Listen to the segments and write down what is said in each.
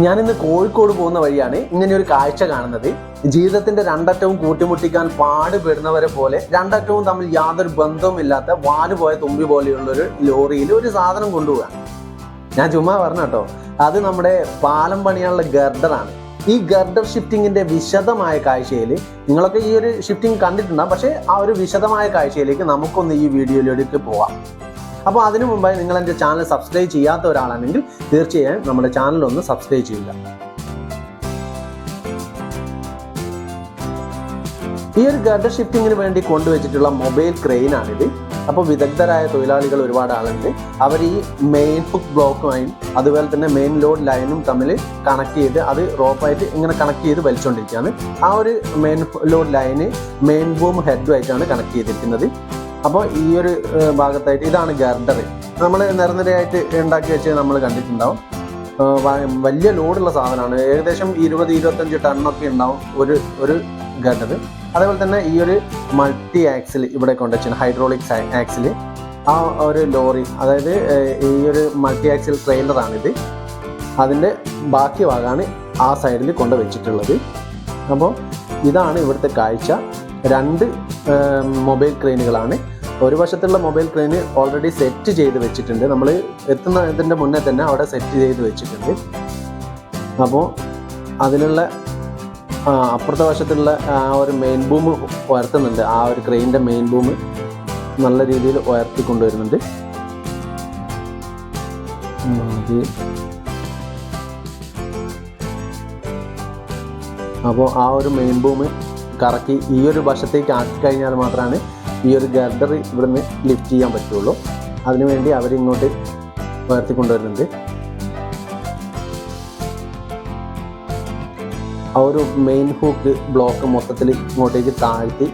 ഞാനിന്ന് കോഴിക്കോട് പോകുന്ന വഴിയാണ് ഇങ്ങനെ ഒരു കാഴ്ച കാണുന്നത്. ജീവിതത്തിന്റെ രണ്ടറ്റവും കൂട്ടിമുട്ടിക്കാൻ പാടുപെടുന്നവരെ പോലെ രണ്ടറ്റവും തമ്മിൽ യാതൊരു ബന്ധവുമില്ലാത്ത വാൽ പോയ തുമ്പി പോലെയുള്ള ഒരു ലോറിയിൽ ഒരു സാധനം കൊണ്ടുപോകാൻ ഞാൻ ചുമ്മാ പറഞ്ഞ കേട്ടോ അത് നമ്മുടെ പാലം പണിയാനുള്ള ഗർഡറാണ്. ഈ ഗർഡർ ഷിഫ്റ്റിങ്ങിന്റെ വിശദമായ കാഴ്ചയിൽ നിങ്ങളൊക്കെ ഈ ഒരു ഷിഫ്റ്റിംഗ് കണ്ടിട്ടുണ്ടാകും പക്ഷേ ആ ഒരു വിശദമായ കാഴ്ചയിലേക്ക് നമുക്കൊന്ന് ഈ വീഡിയോയിലേക്ക് പോവാം. അപ്പോൾ അതിനു മുമ്പായി നിങ്ങൾ എന്റെ ചാനൽ സബ്സ്ക്രൈബ് ചെയ്യാത്ത ഒരാളാണെങ്കിൽ തീർച്ചയായും നമ്മുടെ ചാനൽ ഒന്ന് സബ്സ്ക്രൈബ് ചെയ്യുക. ഈ ഒരു ഗർഡർ ഷിഫ്റ്റിങ്ങിന് വേണ്ടി കൊണ്ടുവച്ചിട്ടുള്ള മൊബൈൽ ക്രെയിൻ ആണിത് അപ്പോൾ വിദഗ്ധരായ തൊഴിലാളികൾ ഒരുപാട് ആളുണ്ട്. അവർ ഈ മെയിൻ ഹുക്ക് ബ്ലോക്കുമായും അതുപോലെ തന്നെ മെയിൻ ലോഡ് ലൈനും തമ്മിൽ കണക്ട് ചെയ്ത് അത് റോപ്പായിട്ട് ഇങ്ങനെ കണക്ട് ചെയ്ത് വലിച്ചുകൊണ്ടിരിക്കുകയാണ് ആ ഒരു മെയിൻ ലോഡ് ലൈന് മെയിൻ ബൂം ഹെഡുമായിട്ടാണ് കണക്ട് ചെയ്തിരിക്കുന്നത്. അപ്പോൾ ഈ ഒരു ഭാഗത്തായിട്ട് ഇതാണ് ഗർഡർ നമ്മൾ നിരനിരയായിട്ട് ഉണ്ടാക്കി വെച്ച് നമ്മൾ കണ്ടിട്ടുണ്ടാവും. വലിയ ലോഡുള്ള സാധനമാണ്. ഏകദേശം ഇരുപത് ഇരുപത്തഞ്ച് ടണ്ണൊക്കെ ഉണ്ടാവും ഒരു ഒരു ഗർഡർ അതേപോലെ തന്നെ ഈ ഒരു മൾട്ടി ആക്സിൽ ഇവിടെ കൊണ്ടുവച്ചാണ് ഹൈഡ്രോളിക് ആക്സിൽ ആ ഒരു ലോറി അതായത് ഈ ഒരു മൾട്ടി ആക്സിൽ ട്രെയിലറാണിത്. അതിന്റെ ബാക്കി ഭാഗമാണ് ആ സൈഡിൽ കൊണ്ട് വെച്ചിട്ടുള്ളത്. അപ്പോൾ ഇതാണ് ഇവിടുത്തെ കാഴ്ച. രണ്ട് മൊബൈൽ ക്രെയിനുകളാണ്. ഒരു വശത്തുള്ള മൊബൈൽ ക്രെയിൻ ഓൾറെഡി സെറ്റ് ചെയ്ത് വെച്ചിട്ടുണ്ട്. നമ്മൾ എത്തുന്ന ഇതിന്റെ മുന്നേ തന്നെ അവിടെ സെറ്റ് ചെയ്ത് വെച്ചിട്ടുണ്ട്. അപ്പോൾ അതിനുള്ള അപ്പുറത്തെ വശത്തുള്ള ആ ഒരു മെയിൻ ബൂം ഉയർത്തുന്നുണ്ട്. ആ ഒരു ക്രെയിനിന്റെ മെയിൻ ബൂം നല്ല രീതിയിൽ ഉയർത്തി കൊണ്ടുവരുന്നുണ്ട് അപ്പോൾ ആ ഒരു മെയിൻ ബൂം കറക്കി ഈ ഒരു വശത്തേക്ക് ആക്കി കഴിഞ്ഞാൽ മാത്രമാണ് ഈ ഒരു ഗർഡർ ഇവിടുന്ന് ലിഫ്റ്റ് ചെയ്യാൻ പറ്റുള്ളൂ. അതിനുവേണ്ടി അവരിങ്ങോട്ട് ഉയർത്തിക്കൊണ്ടുവരുന്നുണ്ട് ആ ഒരു മെയിൻ ഹൂക്ക് ബ്ലോക്ക് മൊത്തത്തിൽ ഇങ്ങോട്ടേക്ക് താഴ്ത്തി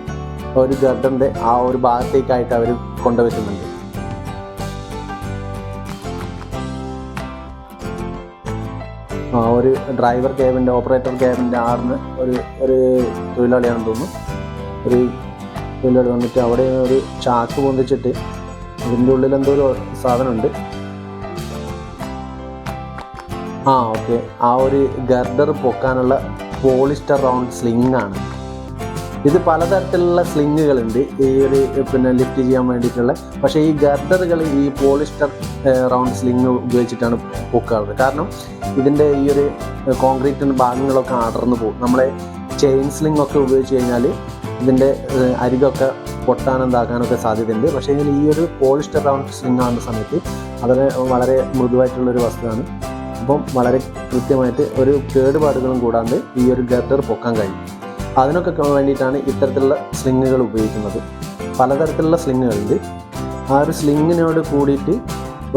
ഒരു ഗർഡറിന്റെ ആ ഒരു ഭാഗത്തേക്കായിട്ട് അവർ കൊണ്ടുവരുന്നുണ്ട്. ഒരു ഡ്രൈവർ ക്യാബിന്റെ ഓപ്പറേറ്റർ ക്യാബിന്റെ ആറിന് ഒരു ഒരു തൊഴിലാളിയാണെന്ന് തോന്നുന്നു. ഒരു തൊഴിലാളി വന്നിട്ട് അവിടെ ഒരു ചാക്ക് പൊന്തിച്ചിട്ട് അതിന്റെ ഉള്ളിൽ എന്തോ ഒരു സാധനമുണ്ട്. ആ ഓക്കെ ആ ഒരു ഗർഡർ പൊക്കാനുള്ള പോളിസ്റ്റർ റൗണ്ട് സ്ലിംഗ് ആണ്. ഇത് പലതരത്തിലുള്ള സ്ലിങ്ങുകളുണ്ട്. ഈ ഒരു പിന്നെ ലിഫ്റ്റ് ചെയ്യാൻ വേണ്ടിയിട്ടുള്ള. പക്ഷേ ഈ ഗർഡറുകൾ ഈ പോളിസ്റ്റർ റൗണ്ട് സ്ലിങ് ഉപയോഗിച്ചിട്ടാണ് പൊക്കാറുള്ളത്. കാരണം ഇതിന്റെ ഈ ഒരു കോൺക്രീറ്റിന്റെ ഭാഗങ്ങളൊക്കെ അടർന്നു പോകും. നമ്മളെ ചെയിൻ സ്ലിംഗ് ഒക്കെ ഉപയോഗിച്ച് കഴിഞ്ഞാൽ ഇതിന്റെ അരികൊക്കെ പൊട്ടാനും ഇതാക്കാനൊക്കെ സാധ്യതയുണ്ട്. പക്ഷേ ഈ ഒരു പോളിസ്റ്റർ റൗണ്ട് സ്ലിംഗ് ആകുന്ന സമയത്ത് അതിന് വളരെ മൃദുവായിട്ടുള്ളൊരു വസ്തുവാണ്. അപ്പം വളരെ കൃത്യമായിട്ട് ഒരു കേടുപാടുകളും കൂടാണ്ട് ഈ ഒരു ഗർഡർ പൊക്കാൻ കഴിയും. അതിനൊക്കെ വേണ്ടിയിട്ടാണ് ഇത്തരത്തിലുള്ള സ്ലിങ്ങുകൾ ഉപയോഗിക്കുന്നത്. പലതരത്തിലുള്ള സ്ലിങ്ങുകളുണ്ട്. ആ ഒരു സ്ലിങ്ങിനോട് കൂടിയിട്ട്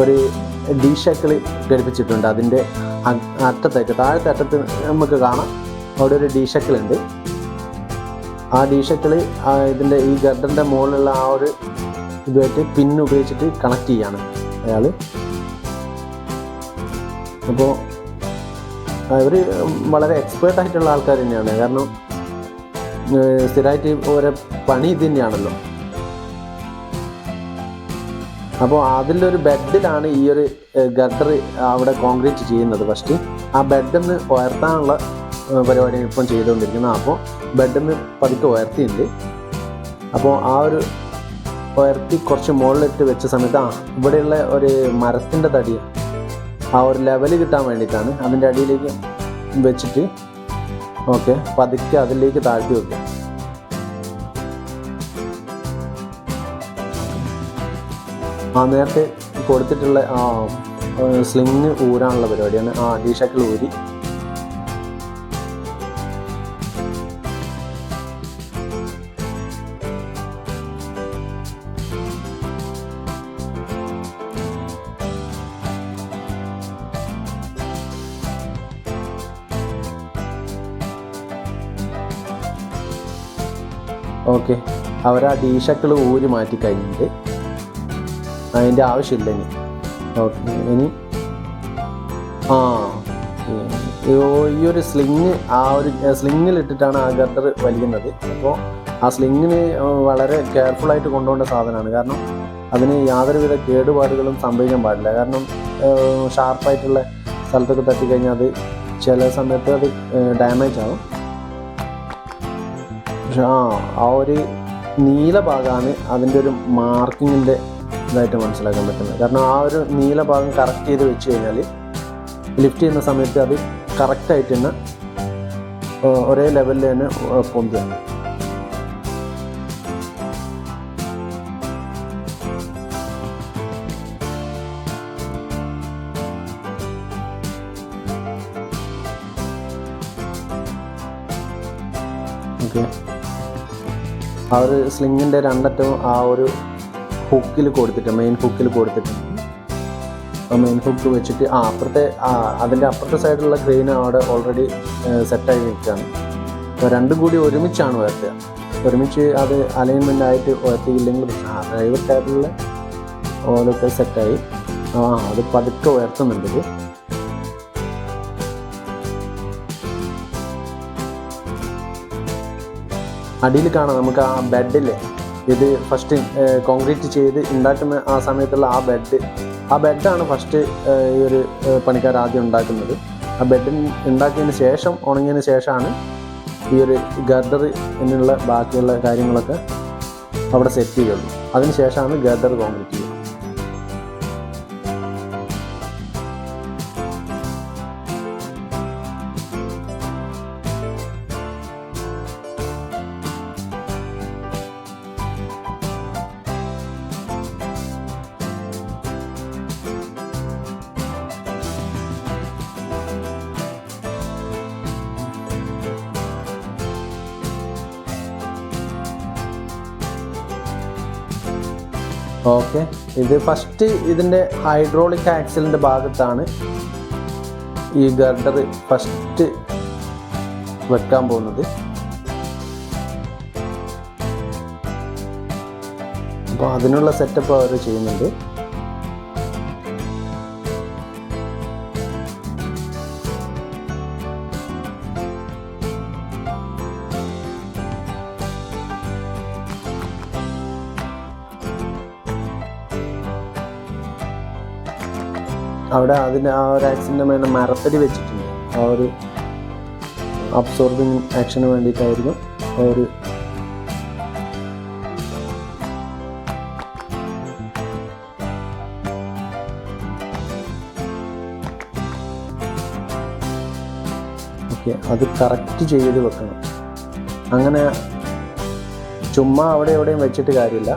ഒരു ഡി ഷക്കിൾ ഘടിപ്പിച്ചിട്ടുണ്ട്. അതിന്റെ അറ്റത്തേക്ക് താഴത്തെ അറ്റത്ത് നമുക്ക് കാണാം. അവിടെ ഒരു ഡി ഷക്കിളുണ്ട് ആ ഡി ഷക്കിൾ ഇതിന്റെ ഈ ഗർഡറിന്റെ മുകളിലുള്ള ആ ഒരു ഇതുമായിട്ട് പിൻ ഉപയോഗിച്ചിട്ട് കണക്ട് ചെയ്യാണ് അയാൾ അപ്പോൾ അവർ വളരെ എക്സ്പേർട്ട് ആയിട്ടുള്ള ആൾക്കാർ തന്നെയാണ്. കാരണം സ്ഥിരമായിട്ട് ഓരോ പണി ഇത് തന്നെയാണല്ലോ. അപ്പോൾ അതിന്റെ ഒരു ബെഡിലാണ് ഈ ഒരു ഗട്ടർ അവിടെ കോൺക്രീറ്റ് ചെയ്യുന്നത് ഫസ്റ്റ് ആ ബെഡിന്ന് ഉയർത്താനുള്ള പരിപാടി ഇപ്പം ചെയ്തുകൊണ്ടിരിക്കുന്നത് അപ്പോൾ ബെഡിന്ന് പതുക്കെ ഉയർത്തിയിട്ടുണ്ട്. അപ്പോൾ ആ ഒരു ഉയർത്തി കുറച്ച് മുകളിലിട്ട് വെച്ച സമയത്ത് ആ ഇവിടെയുള്ള ഒരു മരത്തിന്റെ തടി ആ ഒരു ലെവൽ കിട്ടാൻ വേണ്ടിയിട്ടാണ് അതിന്റെ അടിയിലേക്ക് വെച്ചിട്ട് ഓക്കെ. പതുക്കെ അതിലേക്ക് താഴ്ത്തി വെക്കുക ആ നേരത്തെ കൊടുത്തിട്ടുള്ള ആ സ്ലിങ് ഊരാനുള്ള പരിപാടിയാണ്. ആ ഡീഷക്കിൾ ഊരി. ഓക്കെ. അവർ ആ ടീഷർട്ടുകൾ ഊരി മാറ്റി കഴിഞ്ഞിട്ട് അതിന്റെ ആവശ്യമില്ല ഇനി. ഓക്കെ ഇനി? ആ ഈ ഒരു സ്ലിങ് ആ ഒരു സ്ലിങ്ങിൽ ഇട്ടിട്ടാണ് ആ ഗർഡർ വലിക്കുന്നത് അപ്പോൾ ആ സ്ലിങ്ങിന് വളരെ കെയർഫുള്ളായിട്ട് കൊണ്ടുപോകേണ്ട സാധനമാണ്. കാരണം അതിന് യാതൊരുവിധ കേടുപാടുകളും സംഭവിക്കാൻ പാടില്ല. കാരണം ഷാർപ്പായിട്ടുള്ള സ്ഥലത്തൊക്കെ തട്ടിക്കഴിഞ്ഞാൽ അത് ചില സമയത്ത് അത് ഡാമേജ് ആവും. പക്ഷെ ആ ആ ഒരു നീല ഭാഗമാണ് അതിന്റെ ഒരു മാർക്കിങ്ങിന്റെ ഇതായിട്ട് മനസ്സിലാക്കാൻ പറ്റുന്നത്. കാരണം ആ ഒരു നീല ഭാഗം കറക്റ്റ് ചെയ്ത് വെച്ച് കഴിഞ്ഞാൽ ലിഫ്റ്റ് ചെയ്യുന്ന സമയത്ത് അത് കറക്റ്റായിട്ട് തന്നെ ഒരേ ലെവലിൽ തന്നെ പൊന്തുകയാണ് ആ ഒരു സ്ലിങ്ങിന്റെ രണ്ടറ്റവും ആ ഒരു ഹുക്കിൽ കൊടുത്തിട്ട് മെയിൻ ഹുക്കിൽ കൊടുത്തിട്ട്. മെയിൻ ഹുക്ക് വെച്ചിട്ട് ആ അപ്പുറത്തെ അതിന്റെ അപ്പുറത്തെ സൈഡിലുള്ള ക്രെയിൻ അവിടെ ഓൾറെഡി സെറ്റായി നിൽക്കുകയാണ്. അപ്പോൾ രണ്ടും കൂടി ഒരുമിച്ചാണ് ഉയർത്തുക. ഒരുമിച്ച് അത് അലൈൻമെന്റ് ആയിട്ട് ഉയർത്തിയില്ലെങ്കിൽ ആ ഡ്രൈവർ ടേബിളിൽ ഓലൊക്കെ സെറ്റായി ആ അത് പതുക്കെ ഉയർത്തുന്നുണ്ട് അടിയിൽ കാണാം. നമുക്ക് ആ ബെഡില്ലേ? ഇത് ഫസ്റ്റ് കോൺക്രീറ്റ് ചെയ്ത് ഉണ്ടാക്കുന്ന ആ സമയത്തുള്ള ആ ബെഡ്. ആ ബെഡാണ് ഫസ്റ്റ് ഈ ഒരു പണിക്കാർ ആദ്യം ഉണ്ടാക്കുന്നത്. ആ ബെഡ് ഉണ്ടാക്കിയതിന് ശേഷം ഉണങ്ങിയതിന് ശേഷമാണ് ഈ ഒരു ഗർഡർ എന്നുള്ള ബാക്കിയുള്ള കാര്യങ്ങളൊക്കെ അവിടെ സെറ്റ് ചെയ്യുള്ളൂ അതിന് ശേഷമാണ് ഗർഡർ കോൺക്രീറ്റ് ഓക്കെ. ഇത് ഫസ്റ്റ് ഇതിന്റെ ഹൈഡ്രോളിക് ആക്സിലിന്റെ ഭാഗത്താണ് ഈ ഗർഡർ ഫസ്റ്റ് വെക്കാൻ പോകുന്നത്. അപ്പോൾ അതിനുള്ള സെറ്റപ്പ് അവർ ചെയ്യുന്നുണ്ട്. അവിടെ അതിന് ആ ഒരു ആക്സിന്റെ മേലെ മരത്തടി വെച്ചിട്ടുണ്ട്. ആ ഒരു അബ്സോർബിങ് ആക്ഷന് വേണ്ടിയിട്ടായിരിക്കും ആ ഒരു ഓക്കെ അത് കറക്റ്റ് ചെയ്ത് വെക്കണം. അങ്ങനെ ചുമ്മാ അവിടെ എവിടെയും വെച്ചിട്ട് കാര്യമില്ല.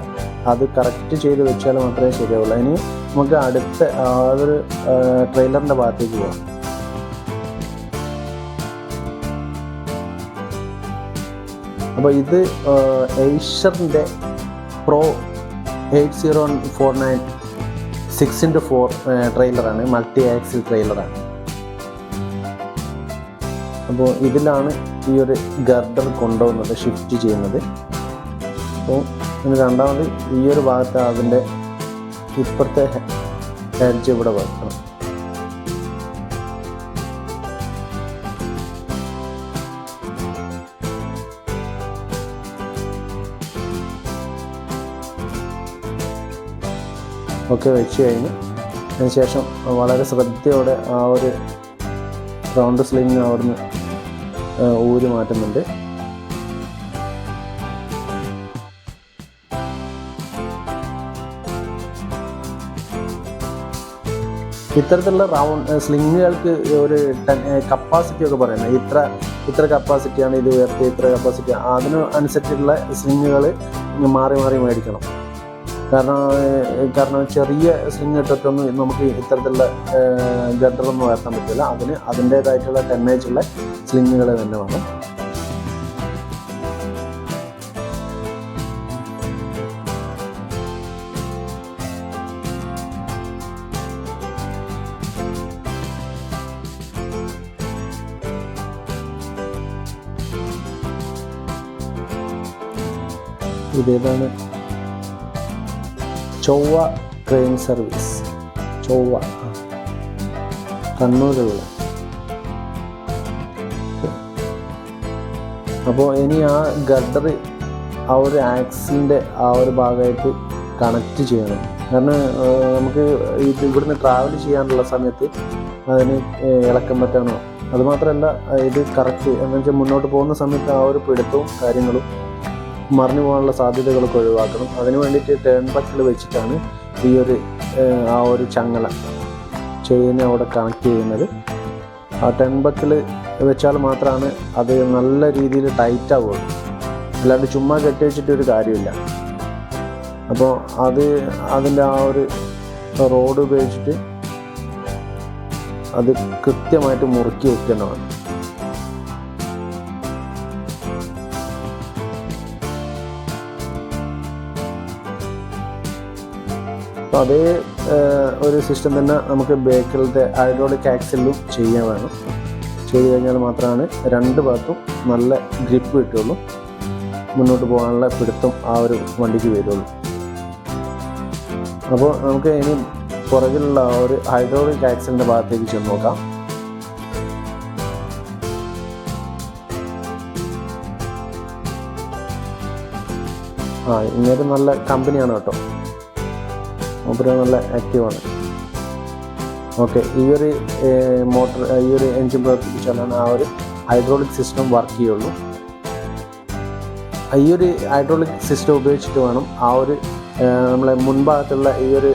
അത് കറക്റ്റ് ചെയ്ത് വെച്ചാൽ മാത്രമേ ശരിയാവുള്ളൂ. ഇനി നമുക്ക് അടുത്ത ആ ഒരു ട്രെയിലറിന്റെ ഭാഗത്തേക്ക് പോകാം അപ്പോൾ ഇത് ഏഷ്യറിന്റെ pro eight zero four nine six into four ട്രെയിലറാണ് multi axle ട്രെയിലറാണ് അപ്പോൾ ഇതിലാണ് ഈ ഒരു ഗർഡർ കൊണ്ടുപോകുന്നത് ഷിഫ്റ്റ് ചെയ്യുന്നത്. അപ്പോൾ രണ്ടാമത് ഈ ഒരു ഭാഗത്ത് അതിന്റെ ഇപ്പുറത്തെ എഡ്ജ് ഇവിടെ വെക്കണം. ഒക്കെ വെച്ച് കഴിഞ്ഞ് അതിനുശേഷം വളരെ ശ്രദ്ധയോടെ ആ ഒരു റൗണ്ട് സ്ലിങ് അവിടുന്ന് ഊരി മാറ്റുന്നുണ്ട്. ഇത്തരത്തിലുള്ള റൗണ്ട് സ്ലിങ്ങുകൾക്ക് ഒരു കപ്പാസിറ്റി ഒക്കെ പറയുന്നത്. ഇത്ര ഇത്ര കപ്പാസിറ്റിയാണ് ഇത് ഉയർത്തി ഇത്ര കപ്പാസിറ്റി അതിന് അനുസരിച്ചിട്ടുള്ള സ്ലിങ്ങുകൾ മാറി മാറി മേടിക്കണം. കാരണം കാരണം ചെറിയ സ്ലിങ് ഇട്ടിട്ടൊന്നും നമുക്ക് ഇത്തരത്തിലുള്ള ഗഡറൊന്നും ഉയർത്താൻ പറ്റില്ല. അതിന് അതിന്റേതായിട്ടുള്ള ടെന്നേജ് ഉള്ള സ്ലിങ്ങുകൾ തന്നെ വേണം. ഇതേതാണ് ചൊവ്വ ട്രെയിൻ സർവീസ് ചൊവ്വ. കണ്ണൂരുള്ള. അപ്പോൾ ഇനി ആ ഗഡർ ആ ഒരു ആക്സിന്റെ ആ ഒരു ഭാഗമായിട്ട് കണക്റ്റ് ചെയ്യണം. കാരണം നമുക്ക് ഇത് ഇവിടുന്ന് ട്രാവൽ ചെയ്യാനുള്ള സമയത്ത് അതിന് ഇളക്കം പറ്റാനോ. അതുമാത്രമല്ല ഇത് കറക്റ്റ് എന്ന് വെച്ചാൽ മുന്നോട്ട് പോകുന്ന സമയത്ത് ആ ഒരു പിടുത്തവും കാര്യങ്ങളും മറിഞ്ഞു പോകാനുള്ള സാധ്യതകളൊക്കെ ഒഴിവാക്കണം. അതിന് വേണ്ടിയിട്ട് ടേൺ ബക്കിൽ വെച്ചിട്ടാണ് ഈ ഒരു ആ ഒരു ചങ്ങല ചെയിന് അവിടെ കണക്ട് ചെയ്യുന്നത്. ആ ടേൺ ബക്കിൽ വെച്ചാൽ മാത്രമാണ് അത് നല്ല രീതിയിൽ ടൈറ്റ് ആവുള്ളൂ. അല്ലാണ്ട് ചുമ്മാ കെട്ടി വെച്ചിട്ട് ഒരു കാര്യമില്ല. അപ്പോൾ അത് അതിന്റെ ആ ഒരു റോഡ് ഉപയോഗിച്ചിട്ട് അത് കൃത്യമായിട്ട് മുറുക്കി വെക്കുന്നതാണ്. അപ്പോൾ അതേ ഒരു സിസ്റ്റം തന്നെ നമുക്ക് ബേക്കിലത്തെ ഹൈഡ്രോളിക് ആക്സിലും ചെയ്യാൻ വേണം. ചെയ്ത് കഴിഞ്ഞാൽ മാത്രമാണ് രണ്ട് ഭാഗത്തും നല്ല ഗ്രിപ്പ് കിട്ടുള്ളൂ മുന്നോട്ട് പോകാനുള്ള പിടുത്തം ആ ഒരു വണ്ടിക്ക് വരുള്ളൂ. അപ്പോൾ നമുക്ക് ഇനി പുറകിലുള്ള ആ ഒരു ഹൈഡ്രോളിക് ആക്സിലിന്റെ ഭാഗത്തേക്ക് ചെന്ന് നോക്കാം. ആ ഇങ്ങനെ നല്ല കമ്പനിയാണ് കേട്ടോ. മൂപ്പര് നല്ല ആക്റ്റീവാണ് ഓക്കെ ഈ ഒരു മോട്ടർ ഈ ഒരു എൻജിൻ പ്രവർത്തിപ്പിച്ചാലാണ് ആ ഒരു ഹൈഡ്രോളിക് സിസ്റ്റം വർക്ക് ചെയ്യുള്ളൂ. ഈ ഒരു ഹൈഡ്രോളിക് സിസ്റ്റം ഉപയോഗിച്ചിട്ട് വേണം ആ ഒരു നമ്മളെ മുൻഭാഗത്തുള്ള ഈ ഒരു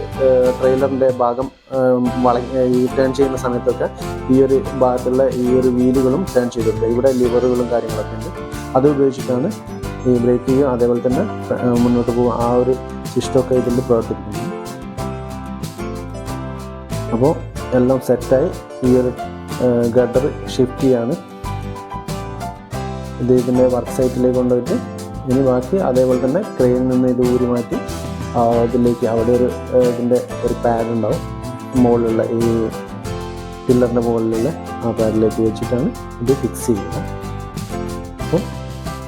ട്രെയിലറിന്റെ ഭാഗം വള ഈ ടേൺ ചെയ്യുന്ന സമയത്തൊക്കെ ഈ ഒരു ഭാഗത്തുള്ള ഈ ഒരു വീലുകളും ടേൺ ചെയ്തിട്ടുണ്ട്. ഇവിടെ ലിവറുകളും കാര്യങ്ങളൊക്കെ ഉണ്ട്. അത് ഉപയോഗിച്ചിട്ടാണ് ഈ ബ്രേക്ക് ചെയ്യുക അതേപോലെ തന്നെ മുന്നോട്ട് പോകുക ആ ഒരു സിസ്റ്റമൊക്കെ ഇതിൽ പ്രവർത്തിപ്പിക്കുന്നത്. അപ്പോൾ എല്ലാം സെറ്റായി. ഈ ഒരു ഗഡർ ഷിഫ്റ്റ് ചെയ്യാണ്. ഇത് ഇതിന്റെ വർക്ക് സൈറ്റിലേക്ക് കൊണ്ടുപോയിട്ട് ഇനി ബാക്കി അതേപോലെ തന്നെ ക്രെയിനിൽ നിന്ന് ഇത് ഊരി മാറ്റി ഇതിലേക്ക് അവിടെ ഒരു ഇതിന്റെ ഒരു പാഡ് ഉണ്ടാവും. മുകളിലുള്ള ഈ പില്ലറിന്റെ മുകളിലുള്ള ആ പാഡിലേക്ക് വെച്ചിട്ടാണ് ഇത് ഫിക്സ് ചെയ്യുന്നത്. അപ്പോൾ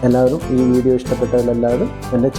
എല്ലാവരും ഈ വീഡിയോ ഇഷ്ടപ്പെട്ടവരെല്ലാവരും എന്റെ